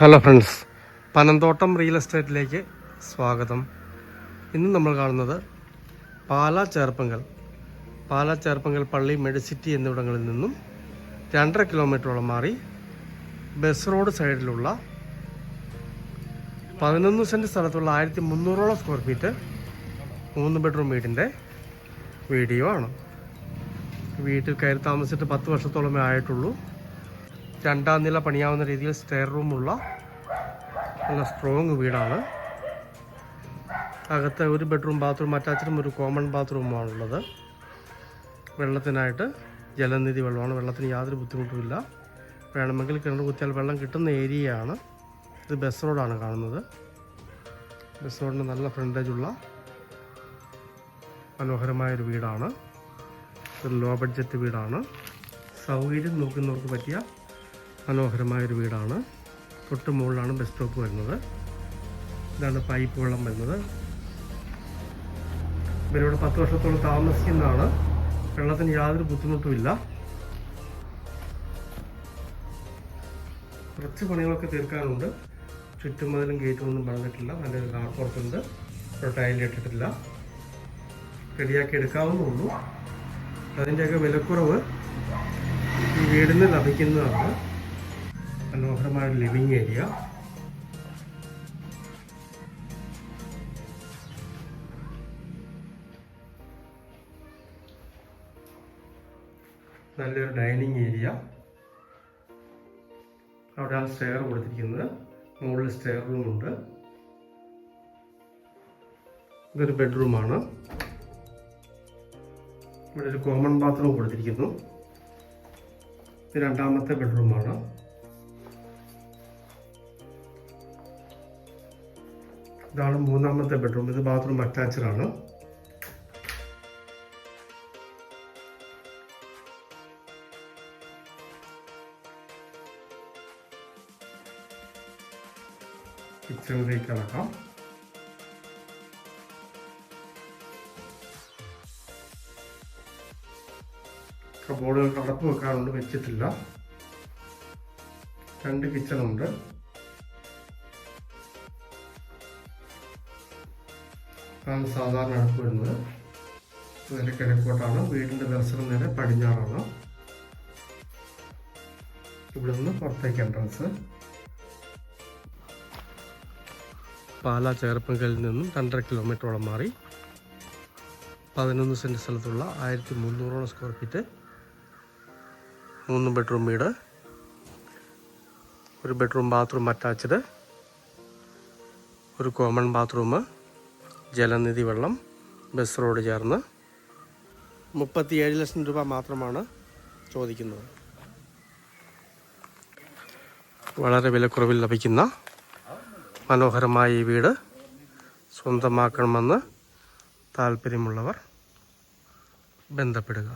Hello friends Panamthottam real എസ്റ്റേറ്റിലേക്ക് സ്വാഗതം. ഇന്ന് നമ്മൾ കാണുന്നത് പാലാ ചേർപ്പങ്കൽ പാലാ ചേർപ്പങ്കൽ പള്ളി മെഡിസിറ്റി എന്നിവിടങ്ങളിൽ നിന്നും രണ്ടര കിലോമീറ്ററോളം മാറി ബസ് റോഡ് സൈഡിലുള്ള പതിനൊന്ന് സെന്റ് സ്ഥലത്തുള്ള ആയിരത്തി മുന്നൂറോളം സ്ക്വയർ ഫീറ്റ് മൂന്ന് ബെഡ്റൂം വീടിന്റെ വീഡിയോ ആണ്. വീട്ടിൽ കയറി താമസിച്ചിട്ട് പത്ത് വർഷത്തോളമേ ആയിട്ടുള്ളൂ. രണ്ടാം നില പണിയാവുന്ന രീതിയിൽ സ്റ്റെയർ റൂമുള്ള നല്ല സ്ട്രോങ് വീടാണ്. അകത്ത് ഒരു ബെഡ്റൂം ബാത്റൂം അറ്റാച്ചഡും ഒരു കോമൺ ബാത്റൂമാണുള്ളത് വെള്ളത്തിനായിട്ട് ജലനിധി വെള്ളമാണ്. വെള്ളത്തിന് യാതൊരു ബുദ്ധിമുട്ടുമില്ല വേണമെങ്കിൽ കിണർ കുത്തിയാൽ വെള്ളം കിട്ടുന്ന ഏരിയയാണ് ഇത് ബസ് റോഡാണ് കാണുന്നത്. ബസ് റോഡിന് നല്ല ഫ്രണ്ടേജുള്ള മനോഹരമായൊരു വീടാണ്. ഒരു ലോ ബഡ്ജറ്റ് വീടാണ്. സൗകര്യം നോക്കുന്നവർക്ക് പറ്റിയ മനോഹരമായൊരു വീടാണ്. തൊട്ട് മുകളിലാണ് ബസ് സ്റ്റോപ്പ് വരുന്നത്. ഇതാണ് പൈപ്പ് വെള്ളം വരുന്നത്. ഇവരിവിടെ പത്ത് വർഷത്തോളം താമസിക്കുന്നതാണ്. വെള്ളത്തിന് യാതൊരു ബുദ്ധിമുട്ടുമില്ല. കുറച്ച് പണികളൊക്കെ തീർക്കാനുണ്ട്. ചുറ്റുമതിലും ഗേറ്റും ഒന്നും പറഞ്ഞിട്ടില്ല നല്ലൊരു കാർ പുറത്തുണ്ട് ഒരു ടൈലിൽ ഇട്ടിട്ടില്ല. റെഡിയാക്കി എടുക്കാവുന്നുള്ളൂ അതിന്റെയൊക്കെ വിലക്കുറവ് ഈ വീടിന് ലഭിക്കുന്നതാണ്. മനോഹരമായ ലിവിങ് ഏരിയ. നല്ലൊരു ഡൈനിങ് ഏരിയ. അവിടെയാണ് സ്റ്റെയർ കൊടുത്തിരിക്കുന്നത്. മുകളിൽ സ്റ്റെയർ റൂമുണ്ട് ഇതൊരു ബെഡ്റൂമാണ് ഇവിടെ ഒരു കോമൺ ബാത്റൂം കൊടുത്തിരിക്കുന്നു. ഇത് രണ്ടാമത്തെ ബെഡ്റൂമാണ് ഇതാണ് മൂന്നാമത്തെ ബെഡ്റൂം ഇത് ബാത്റൂം അറ്റാച്ച്ഡ് ആണ്. കിച്ചണിലേക്ക് ഇറക്കാം കബോർഡുകൾ അടപ്പ് വെക്കാറുണ്ട് വെച്ചിട്ടില്ല. രണ്ട് കിച്ചണുണ്ട് ആണ് സാധാരണ അടുപ്പ് നേരെ കിഴക്കോട്ടാണ്. വീടിന്റെ ദർശനം നേരെ പടിഞ്ഞാറാണ്. ഇവിടെ നിന്ന് പുറത്തേക്ക് എൻട്രൻസ് പാലാ ചേർപ്പങ്കലിൽ നിന്നും രണ്ടര കിലോമീറ്ററോളം മാറി പതിനൊന്ന് സെന്റ് സ്ഥലത്തുള്ള ആയിരത്തി മുന്നൂറോളം സ്ക്വയർ ഫീറ്റ് മൂന്ന് ബെഡ്റൂം വീട് ഒരു ബെഡ്റൂം ബാത്റൂം അറ്റാച്ച്ഡ് ഒരു കോമൺ ബാത്റൂം ജലനിധി വെള്ളം ബസ് റോഡ് ചേർന്ന് മുപ്പത്തിയേഴ് ലക്ഷം രൂപ മാത്രമാണ് ചോദിക്കുന്നത്. വളരെ വിലക്കുറവിൽ ലഭിക്കുന്ന മനോഹരമായ ഈ വീട് സ്വന്തമാക്കണമെന്ന് താല്പര്യമുള്ളവർ ബന്ധപ്പെടുക.